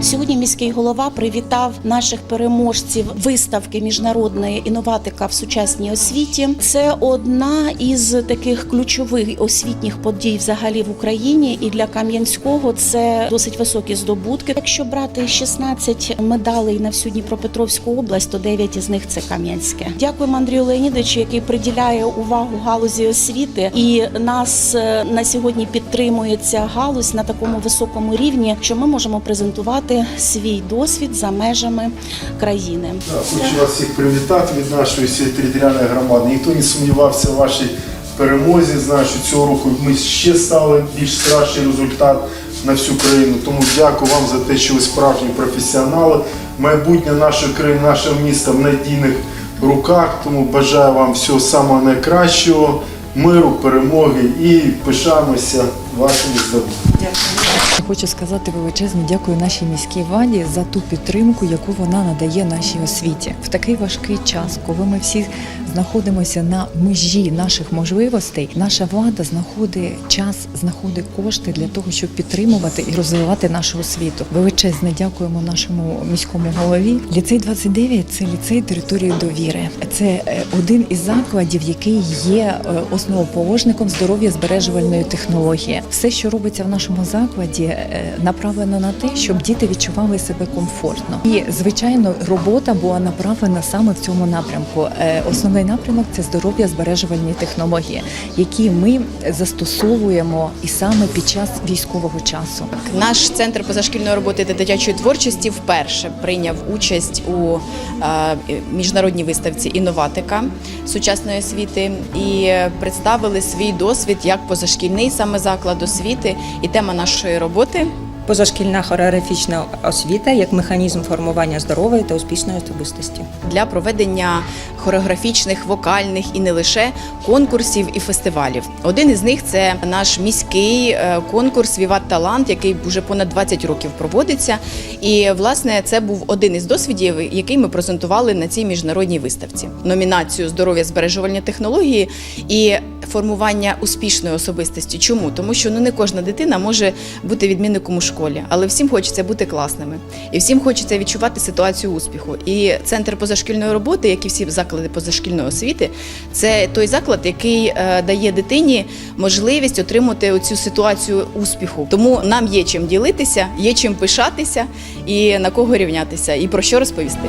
Сьогодні міський голова привітав наших переможців виставки міжнародної інноватика в сучасній освіті. Це одна із таких ключових освітніх подій взагалі в Україні. І для Кам'янського це досить високі здобутки. Якщо брати 16 медалей на всю Дніпропетровську область, то 9 із них це Кам'янське. Дякуємо Андрію Леонідовичу, який приділяє увагу галузі освіти, і нас е, на сьогодні підтримує ця галузь на такому високому рівні, що ми можемо презентувати свій досвід за межами країни. Хочу вас всіх привітати від нашої всієї територіальної громади. Ніхто не сумнівався в вашій перемозі. Знаю, що цього року ми ще стали більш кращий результат на всю країну. Тому дякую вам за те, що ви справжні професіонали. Майбутнє нашої країни, нашого міста в надійних руках. Тому бажаю вам всього самого найкращого, миру, перемоги і пишаємося вашими здобутками. Хочу сказати величезне дякую нашій міській владі за ту підтримку, яку вона надає нашій освіті. В такий важкий час, коли ми всі знаходимося на межі наших можливостей. Наша влада знаходить час, знаходить кошти для того, щоб підтримувати і розвивати нашу освіту. Величезне дякуємо нашому міському голові. Ліцей 29 – це ліцей території довіри. Це е, один із закладів, який є е, основоположником здоров'я збережувальної технології. Все, що робиться в нашому закладі, е, направлено на те, щоб діти відчували себе комфортно. І звичайно, робота була направлена саме в цьому напрямку. Е, Основний напрямок це здоров'я збережувальні технології, які ми застосовуємо і саме під час військового часу. Наш центр позашкільної роботи та дитячої творчості вперше прийняв участь у е, міжнародній виставці інноватика сучасної освіти і представили свій досвід як позашкільний саме заклад освіти. І тема нашої роботи Позашкільна хореографічна освіта як механізм формування здорової та успішної особистості. для проведення хореографічних, вокальних і не лише конкурсів і фестивалів. Один із них це наш міський е, конкурс Віват Талант, який вже понад 20 років проводиться. І власне це був один із досвідів, який ми презентували на цій міжнародній виставці. Номінацію здоров'я збережувальні технології і формування успішної особистості. Чому? Тому що ну не кожна дитина може бути відмінником у школі, але всім хочеться бути класними, і всім хочеться відчувати ситуацію успіху. І центр позашкільної роботи, як і всі заклади позашкільної освіти, це той заклад, який е, дає дитині можливість отримати оцю ситуацію успіху. Тому нам є чим ділитися, є чим пишатися і на кого рівнятися, і про що розповісти.